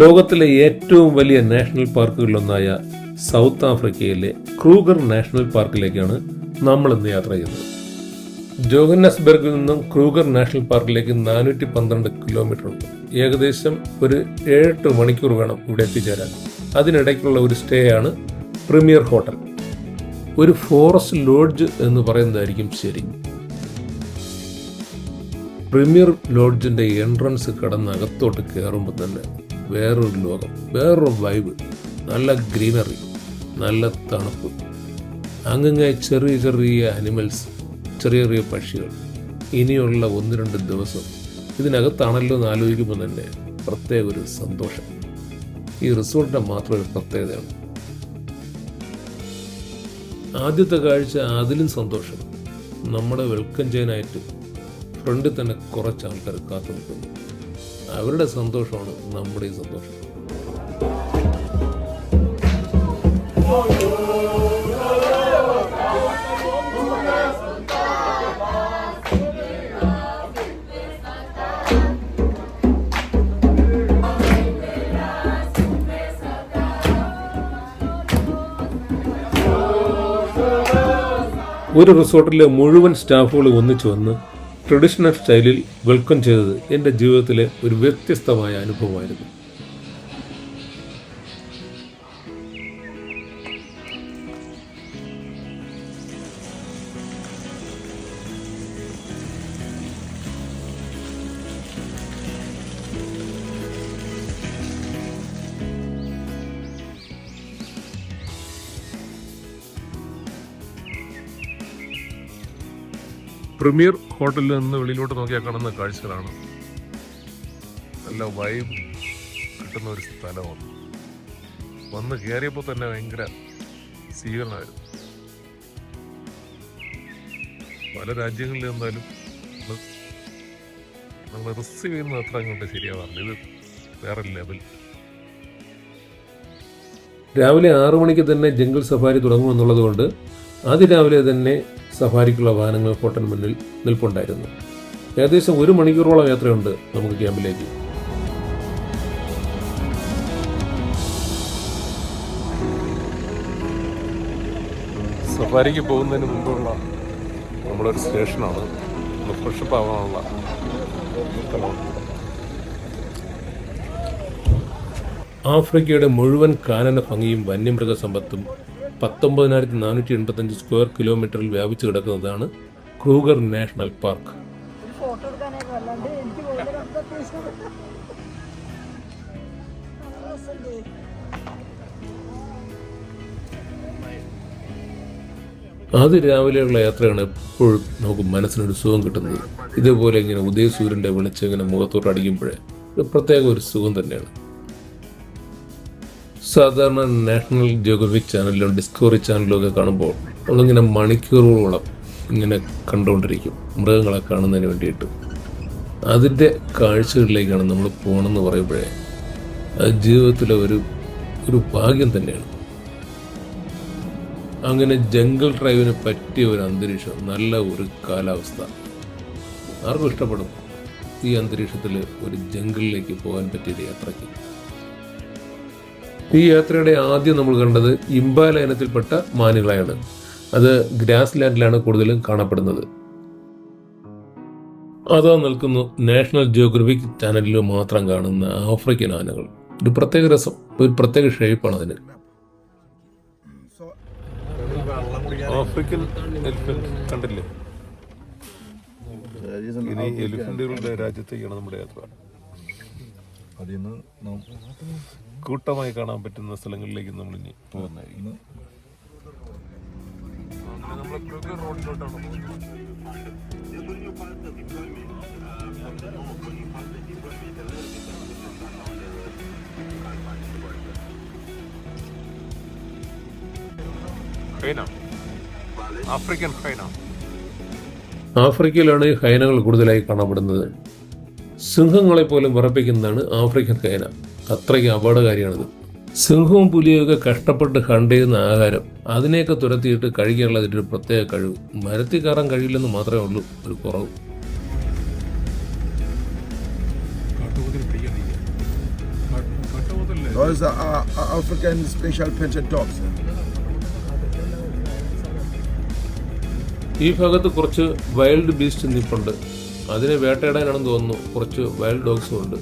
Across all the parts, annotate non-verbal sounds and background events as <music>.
ലോകത്തിലെ ഏറ്റവും വലിയ നാഷണൽ പാർക്കുകളിലൊന്നായ സൗത്ത് ആഫ്രിക്കയിലെ ക്രൂഗർ നാഷണൽ പാർക്കിലേക്കാണ് നമ്മൾ ഇന്ന് യാത്ര ചെയ്യുന്നത് ജോഹന്നസ്ബർഗിൽ നിന്നും ക്രൂഗർ നാഷണൽ പാർക്കിലേക്ക് നാനൂറ്റി പന്ത്രണ്ട് കിലോമീറ്റർ ഉണ്ട്. ഏകദേശം ഒരു ഏഴെട്ട് മണിക്കൂർ വേണം ഇവിടെ എത്തിച്ചേരാൻ. അതിനിടയ്ക്കുള്ള ഒരു സ്റ്റേ ആണ് പ്രീമിയർ ഹോട്ടൽ. ഒരു ഫോറസ്റ്റ് ലോഡ്ജ് എന്ന് പറയുന്നതായിരിക്കും ശരി. പ്രീമിയർ ലോഡ്ജിന്റെ എൻട്രൻസ് കടന്ന് അകത്തോട്ട് കയറുമ്പോൾ തന്നെ വേറൊരു ലോകം വേറൊരു വൈബ് നല്ല ഗ്രീനറി നല്ല തണുപ്പ്. അങ്ങങ്ങായി ചെറിയ ചെറിയ അനിമൽസ് ചെറിയ ചെറിയ പക്ഷികൾ. ഇനിയുള്ള ഒന്ന് രണ്ട് ദിവസം ഇതിനകത്താണല്ലോ എന്ന് ആലോചിക്കുമ്പോൾ തന്നെ പ്രത്യേക ഒരു സന്തോഷം. ഈ റിസോർട്ടിന്റെ മാത്രം ഒരു പ്രത്യേകതയാണ്. ആദ്യത്തെ കാഴ്ച അതിലും സന്തോഷം. നമ്മുടെ വെൽക്കം ചെയ്യാനായിട്ട് ഫ്രണ്ടിൽ തന്നെ കുറച്ച് ആൾക്കാർ കാത്തു നിൽക്കുന്നു അവരുടെ സന്തോഷമാണ് നമ്മുടെ സന്തോഷം. ഒരു റിസോർട്ടിലെ മുഴുവൻ സ്റ്റാഫുകൾ ഒന്നിച്ചു വന്ന് ട്രഡീഷണൽ സ്റ്റൈലിൽ വെൽക്കം ചെയ്തത് എന്റെ ജീവിതത്തിലെ ഒരു വ്യത്യസ്തമായ അനുഭവമായിരുന്നു. പ്രീമിയർ ഹോട്ടലിൽ നിന്ന് വെളിയിലോട്ട് നോക്കിയാൽ കാണുന്ന കാഴ്ചകളാണ്. നല്ല വൈബ് കിട്ടുന്ന ഒരു സ്ഥലമാണ്. വന്ന് കയറിയപ്പോൾ തന്നെ ഭയങ്കര സ്വീകരണമായിരുന്നു. പല രാജ്യങ്ങളിൽ എന്തായാലും നമ്മൾ റിസീവ് ചെയ്യുന്നത് അത്ര അങ്ങോട്ട് ശരിയാവാറില്ല. ഇത് വേറെ ലെവൽ രാവിലെ ആറു മണിക്ക് തന്നെ ജംഗിൾ സഫാരി തുടങ്ങുമെന്നുള്ളത് കൊണ്ട് അതിരാവിലെ തന്നെ സഫാരിക്കുള്ള വാഹനങ്ങൾ ഹോട്ടൽ മുന്നിൽ നിൽപ്പുണ്ടായിരുന്നു. ഏകദേശം ഒരു മണിക്കൂറോളം യാത്രയുണ്ട് നമുക്ക് ക്യാമ്പിലേക്ക്. സഫാരിക്ക് പോകുന്നതിന് മുമ്പുള്ള നമ്മളൊരു സ്റ്റേഷനാണ്. ഒന്ന് ഫ്രഷപ്പ് ആവാനുള്ള ആഫ്രിക്കയുടെ മുഴുവൻ കാനന ഭംഗിയും വന്യമൃഗ സമ്പത്തും പത്തൊമ്പതിനായിരത്തി നാനൂറ്റി എൺപത്തഞ്ച് സ്ക്വയർ കിലോമീറ്ററിൽ വ്യാപിച്ചു കിടക്കുന്നതാണ് ക്രൂഗർ നാഷണൽ പാർക്ക്. അത് രാവിലെയുള്ള യാത്രയാണ് എപ്പോഴും നമുക്ക് മനസ്സിനൊരു സുഖം കിട്ടുന്നത്. ഇതുപോലെ ഇങ്ങനെ ഉദയസൂര്യന്റെ വെളിച്ചം ഇങ്ങനെ മുഖത്തോട്ട് അടിക്കുമ്പോഴേ ഒരു പ്രത്യേക ഒരു സുഖം തന്നെയാണ്. സാധാരണ നാഷണൽ ജിയോഗ്രഫിക് ചാനലിലും ഡിസ്കവറി ചാനലിലും ഒക്കെ കാണുമ്പോൾ നമ്മളിങ്ങനെ മണിക്കൂറുകളോളം ഇങ്ങനെ കണ്ടുകൊണ്ടിരിക്കും മൃഗങ്ങളെ കാണുന്നതിന് വേണ്ടിയിട്ട്. അതിന്റെ കാഴ്ചകളിലേക്കാണ് നമ്മൾ പോകണമെന്ന് പറയുമ്പോഴേ അത് ജീവിതത്തിലെ ഒരു ഒരു ഭാഗ്യം തന്നെയാണ്. അങ്ങനെ ജംഗിൾ ഡ്രൈവിന് പറ്റിയ ഒരു അന്തരീക്ഷം നല്ല ഒരു കാലാവസ്ഥ. ആർക്കും ഇഷ്ടപ്പെടും ഈ അന്തരീക്ഷത്തിൽ ഒരു ജംഗിളിലേക്ക് പോകാൻ പറ്റിയ യാത്രയ്ക്ക്. ഈ യാത്രയുടെ ആദ്യം നമ്മൾ കണ്ടത് ഇംബാല ഇനത്തിൽപ്പെട്ട മാനുകളെയാണ്. അത് ഗ്രാസ് ലാൻഡിലാണ് കൂടുതലും കാണപ്പെടുന്നത്. അതാ നിൽക്കുന്നു നാഷണൽ ജിയോഗ്രഫിക് ചാനലിൽ മാത്രം കാണുന്ന ആഫ്രിക്കൻ ആനകൾ. ഒരു പ്രത്യേക രസം ഒരു പ്രത്യേക ഷേപ്പാണ് അതിന്. ആഫ്രിക്കൻ എലിഫന്റ് കണ്ടില്ലേ? എലിഫന്റുകളുടെ രാജ്യത്തേക്കാണ് നമ്മുടെ യാത്ര. അതിൽ നിന്ന് നമുക്ക് കൂട്ടമായി കാണാൻ പറ്റുന്ന സ്ഥലങ്ങളിലേക്ക് നമ്മൾ ഇനി പോകുന്നതായിരിക്കും ആഫ്രിക്കൻ ഹൈന. ആഫ്രിക്കയിലാണ് ഈ ഹൈനകൾ കൂടുതലായി കാണപ്പെടുന്നത്. സിംഹങ്ങളെ പോലും വിറപ്പിക്കുന്നതാണ് ആഫ്രിക്കൻ ഹൈന അത്രയ്ക്ക് അപകടകാരിയാണിത് സിംഹവും പുലിയൊക്കെ കഷ്ടപ്പെട്ട് ഹണ്ട് ചെയ്യുന്ന ആഹാരം അതിനെയൊക്കെ തുരത്തിയിട്ട് കഴിക്കാനുള്ള അതിന്റെ ഒരു പ്രത്യേക കഴിവ്. മരത്തിൽ കയറാൻ കഴിയില്ലെന്ന് മാത്രമേ ഉള്ളൂ ഒരു കുറവ്. are African special dogs. ഈ ഭാഗത്ത് കുറച്ച് വൈൽഡ് ബീസ്റ്റ് നിപ്പുണ്ട്. അതിനെ വേട്ടയാടാനാണെന്ന് തോന്നുന്നു. കുറച്ച് വൈൽഡ് ഡോഗ്സും ഉണ്ട്.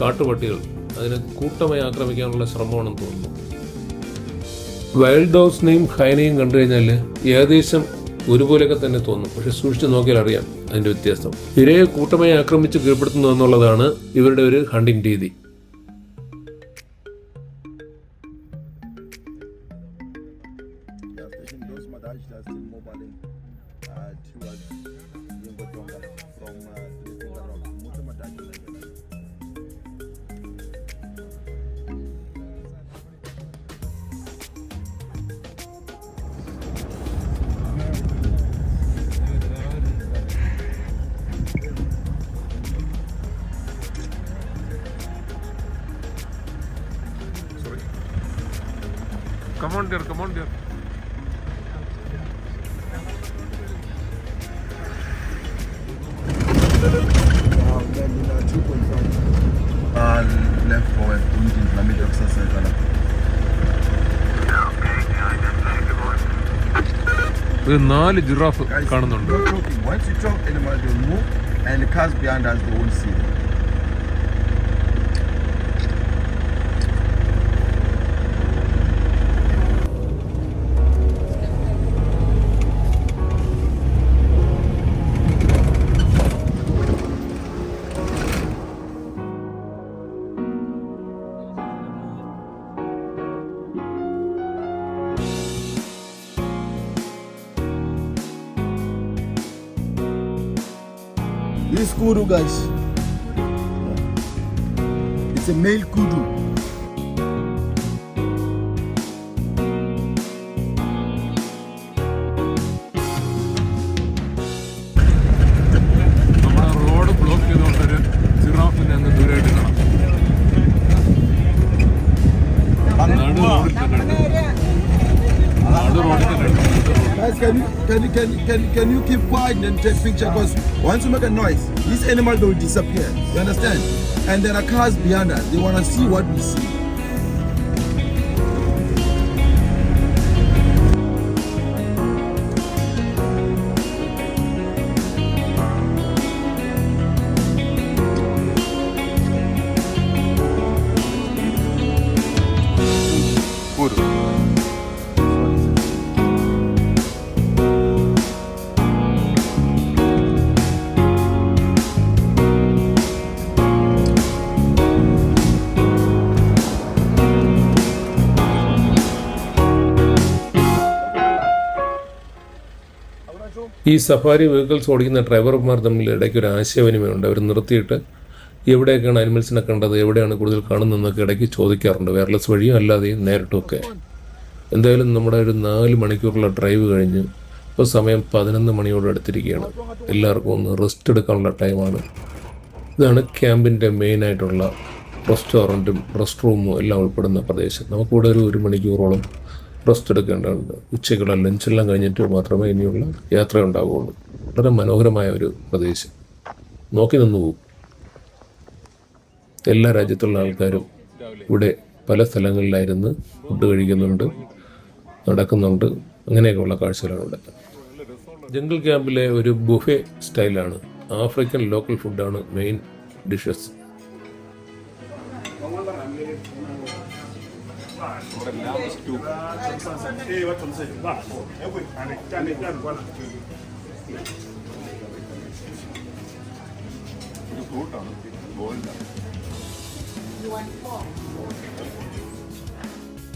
കാട്ടുപട്ടികൾ. അതിനെ കൂട്ടമായി ആക്രമിക്കാനുള്ള ശ്രമമാണെന്ന് തോന്നുന്നു. വൈൽഡ് ഡോഗ്സിനെയും ഹൈനയും കണ്ടു കഴിഞ്ഞാൽ ഏകദേശം ഒരുപോലെയൊക്കെ തന്നെ തോന്നും. പക്ഷെ സൂക്ഷിച്ചു നോക്കിയാൽ അറിയാം അതിന്റെ വ്യത്യാസം. ഇരയെ കൂട്ടമായി ആക്രമിച്ച് കീഴ്പ്പെടുത്തുന്നു എന്നുള്ളതാണ് ഇവരുടെ ഒരു ഹണ്ടിങ് രീതി. Come on dear come on dear Uh, then in uh, 2.5. Uh, left forward, point in Flamingo exercise. ഒരു നാല് ജിറാഫ് Guys, കാണുന്നുണ്ട് guys. It's a male kudu. Can you can can can, you- can you keep quiet and take picture? Because once you make a noise, this animal will disappear. You understand? And there are cars behind us. They want to see what we see. ഈ safari vehicles ഓടിക്കുന്ന ഡ്രൈവർമാർ തമ്മിൽ ഇടയ്ക്ക് ഒരു ആശയവിനിമയമുണ്ട്. അവർ നിർത്തിയിട്ട് എവിടെയൊക്കെയാണ് അനിമൽസിനെ കണ്ടത് എവിടെയാണ് കൂടുതൽ കാണുന്നതെന്നൊക്കെ ഇടയ്ക്ക് ചോദിക്കാറുണ്ട്. വയർലെസ് വഴിയും അല്ലാതെയും നേരിട്ടുമൊക്കെ. എന്തായാലും നമ്മുടെ ഒരു നാല് മണിക്കൂറുള്ള ഡ്രൈവ് കഴിഞ്ഞ് ഇപ്പോൾ സമയം പതിനൊന്ന് മണിയോട് അടുത്തിരിക്കുകയാണ്. എല്ലാവർക്കും ഒന്ന് റെസ്റ്റ് എടുക്കാനുള്ള ടൈമാണ് ഇതാണ് ക്യാമ്പിന്റെ മെയിനായിട്ടുള്ള റെസ്റ്റോറന്റും റെസ്റ്റ് റൂമും എല്ലാം ഉൾപ്പെടുന്ന പ്രദേശം. നമുക്കിവിടെ ഒരു ഒരു മണിക്കൂറോളം റെസ്റ്റ് എടുക്കേണ്ടതുണ്ട്. ഉച്ചയ്ക്കുള്ള ലഞ്ചെല്ലാം കഴിഞ്ഞിട്ട് മാത്രമേ ഇനിയുള്ള യാത്ര ഉണ്ടാവുകയുള്ളൂ. വളരെ മനോഹരമായ ഒരു പ്രദേശം. നോക്കി നിന്ന് പോകും എല്ലാ രാജ്യത്തുള്ള ആൾക്കാരും ഇവിടെ പല സ്ഥലങ്ങളിലായിരുന്നു ഫുഡ് കഴിക്കുന്നുണ്ട് നടക്കുന്നുണ്ട്. അങ്ങനെയൊക്കെയുള്ള കാഴ്ചകളാണ് ഇവിടെ. ജംഗിൾ ക്യാമ്പിലെ ഒരു ബുഫെ സ്റ്റൈലാണ് ആഫ്രിക്കൻ ലോക്കൽ ഫുഡാണ് മെയിൻ ഡിഷസ്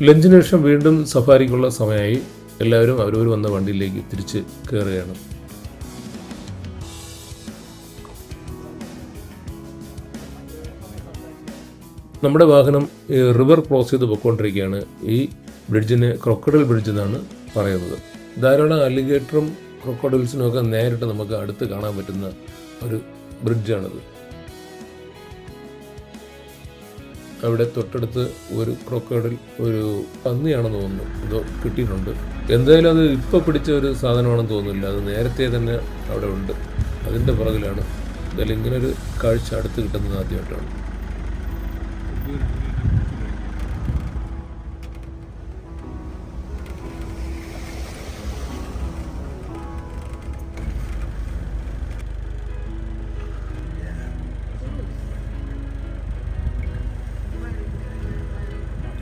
ലഞ്ചിന് ശേഷം വീണ്ടും സഫാരിക്കുള്ള സമയമായി എല്ലാവരും അവരവർ വന്ന വണ്ടിയിലേക്ക് തിരിച്ച് കയറുകയാണ്. നമ്മുടെ വാഹനം റിവർ ക്രോസ് ചെയ്ത് പൊയ്ക്കൊണ്ടിരിക്കുകയാണ് ഈ ബ്രിഡ്ജിന് ക്രൊക്കഡിൽ ബ്രിഡ്ജ് എന്നാണ് പറയുന്നത്. ധാരാളം അലിഗേറ്ററും ക്രൊക്കഡിൽസിനും ഒക്കെ നേരിട്ട് നമുക്ക് അടുത്ത് കാണാൻ പറ്റുന്ന ഒരു ബ്രിഡ്ജാണിത്. അവിടെ തൊട്ടടുത്ത് ഒരു ക്രൊക്കഡിൽ ഒരു പന്നിയാണെന്ന് തോന്നുന്നു. ഇതോ കിട്ടിയിട്ടുണ്ട്. എന്തായാലും അത് ഇപ്പോൾ പിടിച്ച ഒരു സാധനമാണെന്ന് തോന്നുന്നില്ല. അത് നേരത്തെ തന്നെ അവിടെ ഉണ്ട്. അതിന്റെ പുറകിലാണ്. എന്തായാലും ഇങ്ങനൊരു കാഴ്ച അടുത്ത് കിട്ടുന്നത് ആദ്യമായിട്ടാണ്.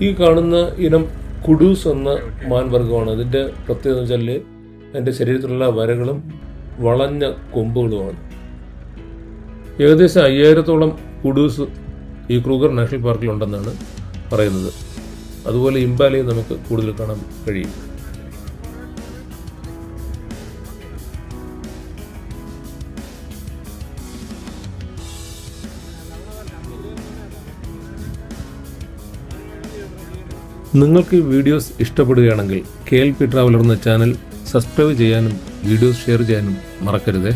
ഈ കാണുന്ന ഇനം കുഡൂസ് എന്ന മാൻവർഗമാണ് അതിന്റെ പ്രത്യേകത വെച്ചാൽ അതിന്റെ ശരീരത്തിലുള്ള വരകളും വളഞ്ഞ കൊമ്പുകളുമാണ്. ഏകദേശം അയ്യായിരത്തോളം കുഡൂസ് ഈ ക്രൂഗർ നാഷണൽ പാർക്കിലുണ്ടെന്നാണ് പറയുന്നത്. അതുപോലെ ഇംബാലയും നമുക്ക് കൂടുതൽ കാണാൻ കഴിയും. നിങ്ങൾക്ക് വീഡിയോസ് ഇഷ്ടപ്പെടുകയാണെങ്കിൽ കെ എൽ പി ട്രാവലർ എന്ന ചാനൽ സബ്സ്ക്രൈബ് ചെയ്യാനും വീഡിയോസ് ഷെയർ ചെയ്യാനും മറക്കരുതേ.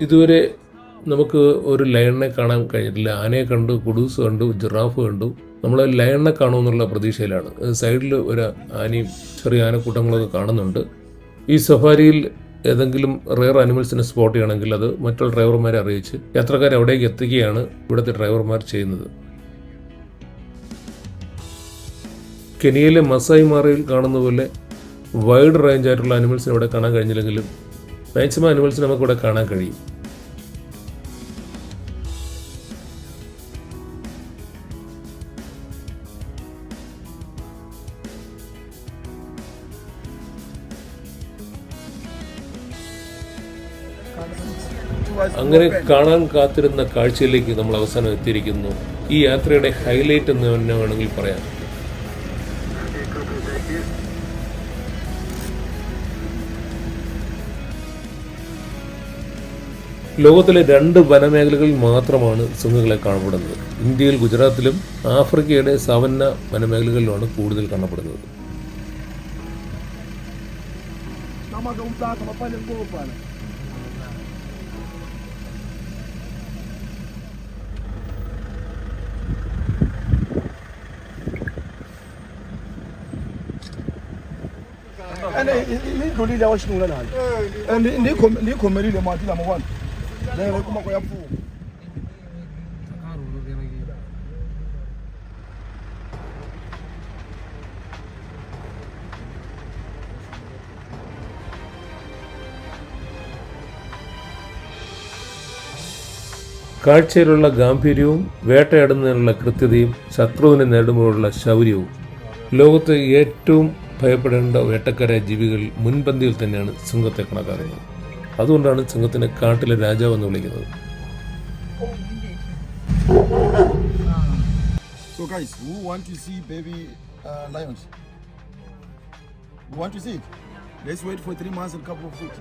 ഇതുവരെ നമുക്ക് ഒരു ലയണിനെ കാണാൻ കഴിഞ്ഞിട്ടില്ല ആനയെ കണ്ടു കുഡൂസ് കണ്ടു ജിറാഫ് കണ്ടു. നമ്മൾ ലയണിനെ കാണുമെന്നുള്ള പ്രതീക്ഷയിലാണ്. സൈഡിൽ ഒരു ആനയും ചെറിയ ആനക്കൂട്ടങ്ങളൊക്കെ കാണുന്നുണ്ട്. ഈ സഫാരിയിൽ ഏതെങ്കിലും റെയർ അനിമൽസിനെ സ്പോട്ട് ചെയ്യണമെങ്കിൽ അത് മറ്റുള്ള ഡ്രൈവർമാരെ അറിയിച്ച് യാത്രക്കാരെ അവിടേക്ക് എത്തിക്കുകയാണ് ഇവിടുത്തെ ഡ്രൈവർമാർ ചെയ്യുന്നത്. കെനിയയിലെ മസായി മാറയിൽ കാണുന്ന പോലെ വൈഡ് റേഞ്ച് ആയിട്ടുള്ള അനിമൽസിനെ ഇവിടെ കാണാൻ കഴിഞ്ഞില്ലെങ്കിലും മാക്സിമം അനിമൽസ് നമുക്ക് ഇവിടെ കാണാൻ കഴിയും. അങ്ങനെ കാണാൻ കാത്തിരുന്ന കാഴ്ചയിലേക്ക് നമ്മൾ അവസാനം എത്തിയിരിക്കുന്നു. ഈ യാത്രയുടെ ഹൈലൈറ്റ് എന്ന് തന്നെ വേണമെങ്കിൽ പറയാം. ലോകത്തിലെ രണ്ട് വനമേഖലകളിൽ മാത്രമാണ് സിംഹങ്ങളെ കാണപ്പെടുന്നത്. ഇന്ത്യയിൽ ഗുജറാത്തിലും ആഫ്രിക്കയുടെ സവന്ന വനമേഖലകളിലുമാണ് കൂടുതൽ കാണപ്പെടുന്നത്. Namaga umtaka mapale nguvu pale. ene idlulile awashinula nalo ndiyikhomelile mati lama kwana lele kuma kuyapfuma കാഴ്ചയിലുള്ള ഗാംഭീര്യവും വേട്ടയാടുന്നതിനുള്ള കൃത്യതയും ശത്രുവിനെ നേടുമ്പോഴുള്ള ശൗര്യവും. ലോകത്ത് ഏറ്റവും ഭയപ്പെടേണ്ട വേട്ടക്കാരായ ജീവികൾ മുൻപന്തിയിൽ തന്നെയാണ് സിംഹത്തെ കണക്കാക്കുന്നത്. അതുകൊണ്ടാണ് സിംഹത്തിനെ കാട്ടിലെ രാജാവ് എന്ന് വിളിക്കുന്നത് So guys, who want to see baby uh, lions? You want to see it? Let's wait for three months and a couple of weeks.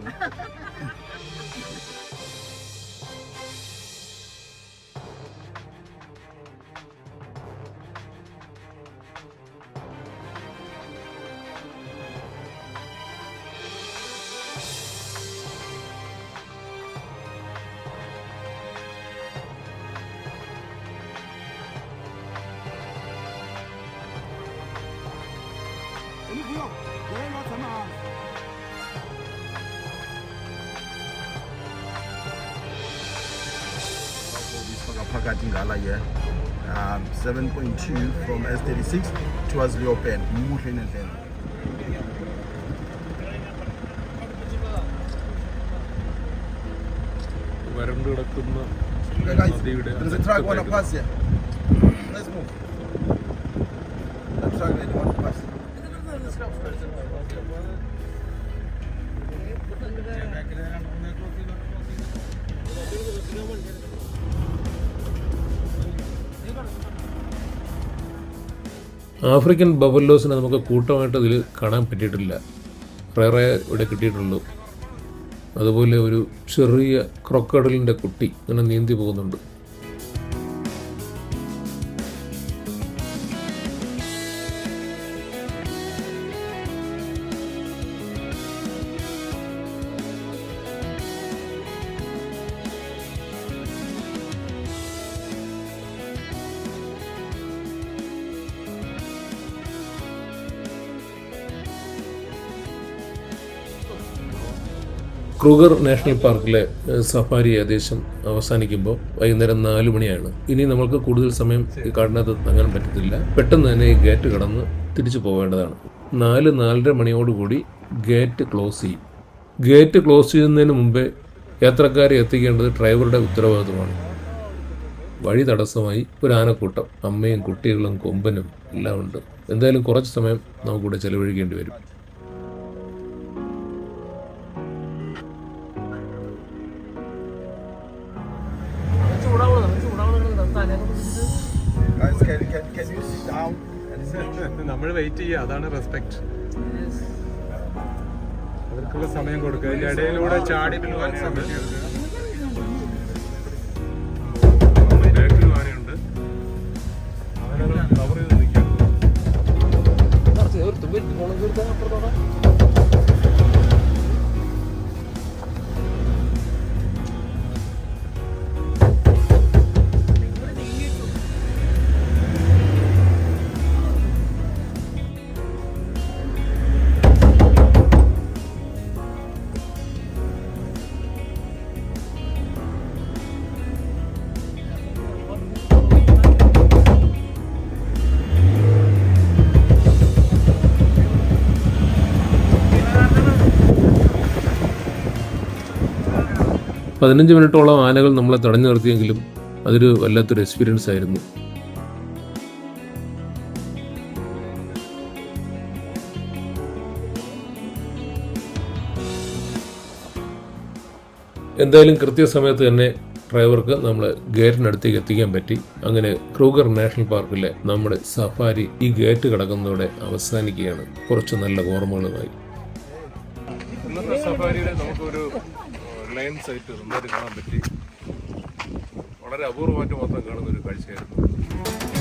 huh? phakathi ngala ye um 7.2 from S36 towards Leopen muhle nendlela വരണ്ടു കിടക്കുന്ന Okay, guys, there's a truck wanna pass here. Let's move. That truck they want to pass. African ബഫല്ലോസിനെ നമുക്ക് കൂട്ടമായിട്ട് ഇതിൽ കാണാൻ പറ്റിയിട്ടില്ല. റേറെ ഇവിടെ കിട്ടിയിട്ടുള്ളൂ. അതുപോലെ ഒരു ചെറിയ ക്രൊക്കഡലിന്റെ കുട്ടി ഇങ്ങനെ നീന്തി പോകുന്നുണ്ട്. ക്രൂഗർ നാഷണൽ പാർക്കിലെ സഫാരി ഏകദേശം അവസാനിക്കുമ്പോൾ വൈകുന്നേരം നാല് മണിയാണ്. ഇനി നമ്മൾക്ക് കൂടുതൽ സമയം ഈ കാടിനകത്ത് തങ്ങാൻ പറ്റത്തില്ല. പെട്ടെന്ന് തന്നെ ഈ ഗേറ്റ് കടന്ന് തിരിച്ചു പോകേണ്ടതാണ് നാല് നാലര മണിയോടുകൂടി ഗേറ്റ് ക്ലോസ് ചെയ്യും. ഗേറ്റ് ക്ലോസ് ചെയ്യുന്നതിന് മുമ്പേ യാത്രക്കാരെ എത്തിക്കേണ്ടത് ഡ്രൈവറുടെ ഉത്തരവാദിത്വമാണ്. വഴി തടസ്സമായി ഒരു ആനക്കൂട്ടം. അമ്മയും കുട്ടികളും കൊമ്പനും എല്ലാം ഉണ്ട്. എന്തായാലും കുറച്ച് സമയം നമുക്കിവിടെ ചെലവഴിക്കേണ്ടി വരും. <laughs> നമ്മൾ വെയിറ്റ് ചെയ്യുക അതാണ് റെസ്പെക്ട് അവർക്കുള്ള സമയം കൊടുക്കുക. അതിന്റെ ഇടയിലൂടെ ചാടി പോകാൻ സമയം കവർ ചെയ്ത് നിൽക്കാം പതിനഞ്ച് മിനിറ്റോളം ആനകൾ നമ്മളെ തടഞ്ഞു നിർത്തിയെങ്കിലും അതൊരു വല്ലാത്തൊരു എക്സ്പീരിയൻസ് ആയിരുന്നു. എന്തായാലും കൃത്യസമയത്ത് തന്നെ ഡ്രൈവർക്ക് നമ്മൾ ഗേറ്റിനടുത്തേക്ക് എത്തിക്കാൻ പറ്റി. അങ്ങനെ ക്രൂഗർ നാഷണൽ പാർക്കിലെ നമ്മുടെ സഫാരി ഈ ഗേറ്റ് കടക്കുന്നതോടെ അവസാനിക്കുകയാണ്. കുറച്ച് നല്ല ഓർമ്മകളുമായി. സഫാരിയുടെ സഫാരിയിൽ സൈറ്റ് നന്നായിട്ട് കാണാൻ പറ്റി. വളരെ അപൂർവമായിട്ട് മാത്രം കാണുന്ന ഒരു കാഴ്ചയായിരുന്നു.